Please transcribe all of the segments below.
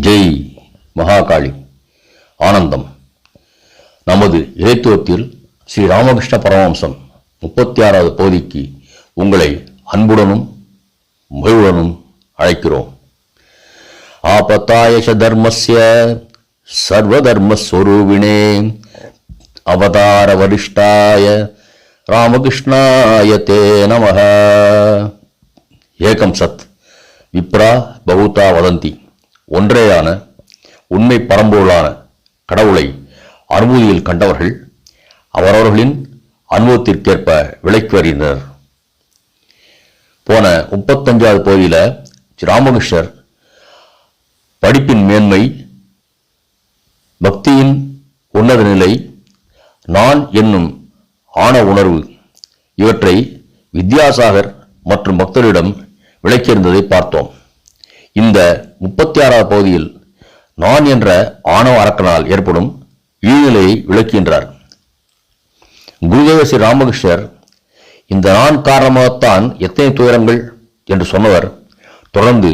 ஜெய் மகாகாளி. ஆனந்தம். நமது இறைத்துவத்தில் ஸ்ரீ ராமகிருஷ்ண பரமஹம்சம் முப்பத்தி ஆறாவது பகுதிக்கு உங்களை அன்புடனும் மகிழ்வுடனும் அழைக்கிறோம். ஆபத்தாயச தர்மஸ்ய சர்வதர்மஸ்வரூபிணே அவதார வரிஷ்டாய ராமகிருஷ்ணாய தே நமः ஏகம் சத். விப்ரா பகுதா வதந்தி. ஒன்றேயான உண்மை பரம்பொருளான கடவுளை அனுபூதியில் கண்டவர்கள் அவரவர்களின் அனுபவத்திற்கேற்ப விலைக்கு வருகின்றனர் போன முப்பத்தஞ்சாவது பகுதியில் ராமகிருஷ்ணர் படிப்பின் மேன்மை பக்தியின் உன்னத நிலை நான் என்னும் ஆண உணர்வு இவற்றை வித்யாசாகர் மற்றும் பக்தரிடம் விளக்கியிருந்ததை பார்த்தோம். இந்த முப்பத்தி ஆறாவது பகுதியில் நான் என்ற ஆணவ அரக்கனால் ஏற்படும் இழிநிலையை விளக்குகின்றார். குருதேவ ஸ்ரீ ராமகிருஷ்ணர் இந்த நான் காரணமாகத்தான் எத்தனை துயரங்கள் என்று சொன்னவர் தொடர்ந்து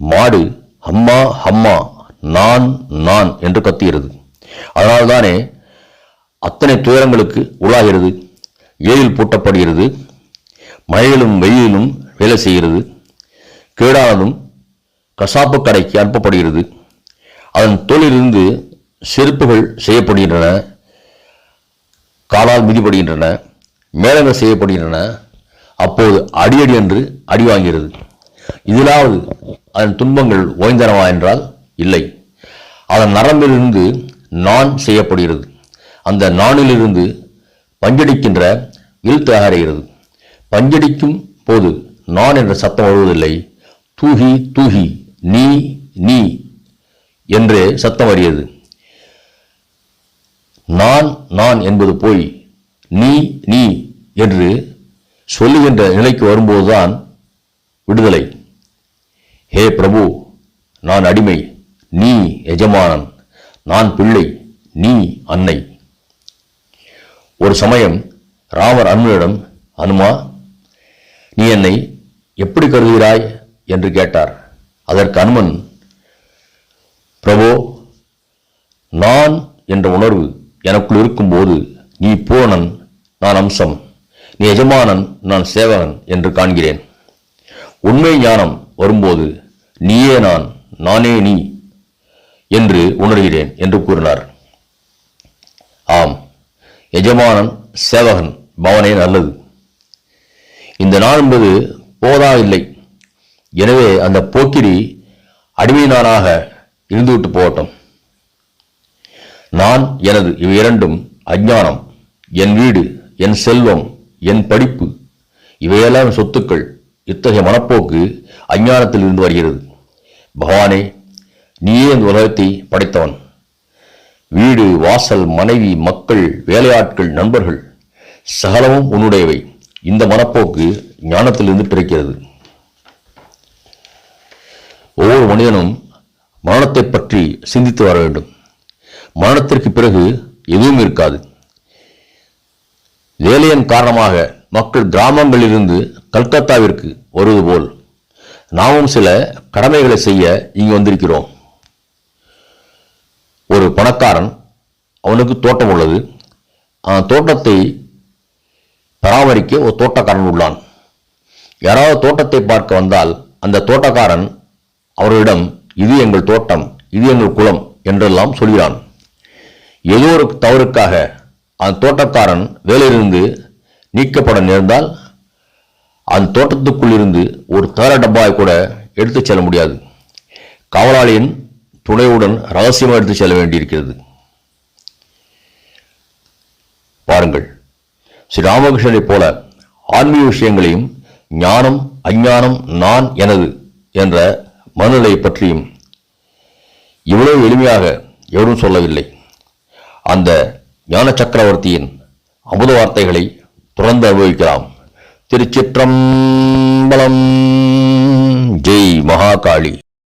மாடு அம்மா அம்மா நான் நான் என்று கத்துகிறது அதனால்தானே அத்தனை துயரங்களுக்கு உள்ளாகிறது ஏழில் பூட்டப்படுகிறது மழையிலும் வெயிலும் வேலை செய்கிறது கேடானதும் கசாப்பு கடைக்கு அனுப்பப்படுகிறது. அதன் தோலிலிருந்து செருப்புகள் செய்யப்படுகின்றன காலால் மிதிப்படுகின்றன மேளங்கள் செய்யப்படுகின்றன. அப்போது அடியடி என்று அடி வாங்கிறது இதிலாவது அதன் துன்பங்கள் ஓய்ந்தனவா என்றால் இல்லை. அதன் நரம்பிலிருந்து நான் செய்யப்படுகிறது. அந்த நானிலிருந்து பஞ்சடிக்கின்ற வில் தயாரிகிறது பஞ்சடிக்கும் போது நான் என்ற சத்தம் வருவதில்லை. தூகி தூகி. நீ நீ என்று சத்தம் வருகிறது நான் நான் என்பது போய் நீ நீ என்று சொல்லுகின்ற நிலைக்கு வரும்போதுதான் விடுதலை. ஹே பிரபு நான் அடிமை நீ எஜமானன் நான் பிள்ளை நீ அன்னை. ஒரு சமயம் ராமர் அனுமனிடம் அனுமா நீ என்னை எப்படி கருதுகிறாய்? என்று கேட்டார். அதற்கு அனுமன் பிரபோ நான் என்ற உணர்வு எனக்குள் இருக்கும்போது நீ பூரணன் நான் அம்சம். நீ எஜமானன் நான் சேவகன் என்று காண்கிறேன். உண்மை ஞானம் வரும்போது நீயே நான் நானே நீ என்று உணர்கிறேன் என்று கூறினார். ஆம் எஜமானன் சேவகன் பவனே நல்லது. இந்த நாள் என்பது போதா இல்லை எனவே அந்த போக்கிரி அடிமையினாராக இருந்துவிட்டு போகட்டும். நான் எனது இவை இரண்டும் அஞ்ஞானம் என் வீடு என் செல்வம் என் படிப்பு இவையெல்லாம் சொத்துக்கள். இத்தகைய மனப்போக்கு அஞ்ஞானத்தில் இருந்து வருகிறது. பகவானே நீயே இந்த உலகத்தை படைத்தவன். வீடு வாசல் மனைவி மக்கள் வேலையாட்கள் நண்பர்கள் சகலமும் உன்னுடையவை. இந்த மனப்போக்கு ஞானத்திலிருந்து பிறக்கிறது. ஒவ்வொரு மனிதனும் மரணத்தை பற்றி சிந்தித்து வர வேண்டும். மரணத்திற்கு பிறகு எதுவும் இருக்காது. வேலையின் காரணமாக மக்கள் கிராமங்களிலிருந்து கல்கத்தாவிற்கு வருவது போல் நாமும் சில கடமைகளை செய்ய இங்கு வந்திருக்கிறோம். ஒரு பணக்காரன் அவனுக்கு தோட்டம் உள்ளது. அந்த தோட்டத்தை பராமரிக்க ஒரு தோட்டக்காரன் உள்ளான். யாராவது தோட்டத்தை பார்க்க வந்தால் அந்த தோட்டக்காரன் அவர்களிடம் இது எங்கள் தோட்டம் இது எங்கள் குளம் என்றெல்லாம் சொல்கிறான். ஏதோ ஒரு தவறுக்காக அந்த தோட்டக்காரன் வேலையிலிருந்து நீக்கப்பட நேர்ந்தால் அந்த தோட்டத்துக்குள் இருந்து ஒரு தர டப்பாவை கூட எடுத்துச் செல்ல முடியாது. காவலாளியின் துணையுடன் ரகசியமாக எடுத்துச் செல்ல வேண்டியிருக்கிறது. பாருங்கள் ஸ்ரீ ராமகிருஷ்ணனைப் போல ஆன்மீக விஷயங்களையும் ஞானம் அஞ்ஞானம் நான் எனது என்ற மனநிலை பற்றியும் இவ்வளவு எளிமையாக எவரும் சொல்லவில்லை. அந்த ஞான சக்கரவர்த்தியின் அமுத வார்த்தைகளை தொடர்ந்து அனுபவிக்கலாம். திருச்சிற்றம்பலம். ஜெய் மகாகாளி.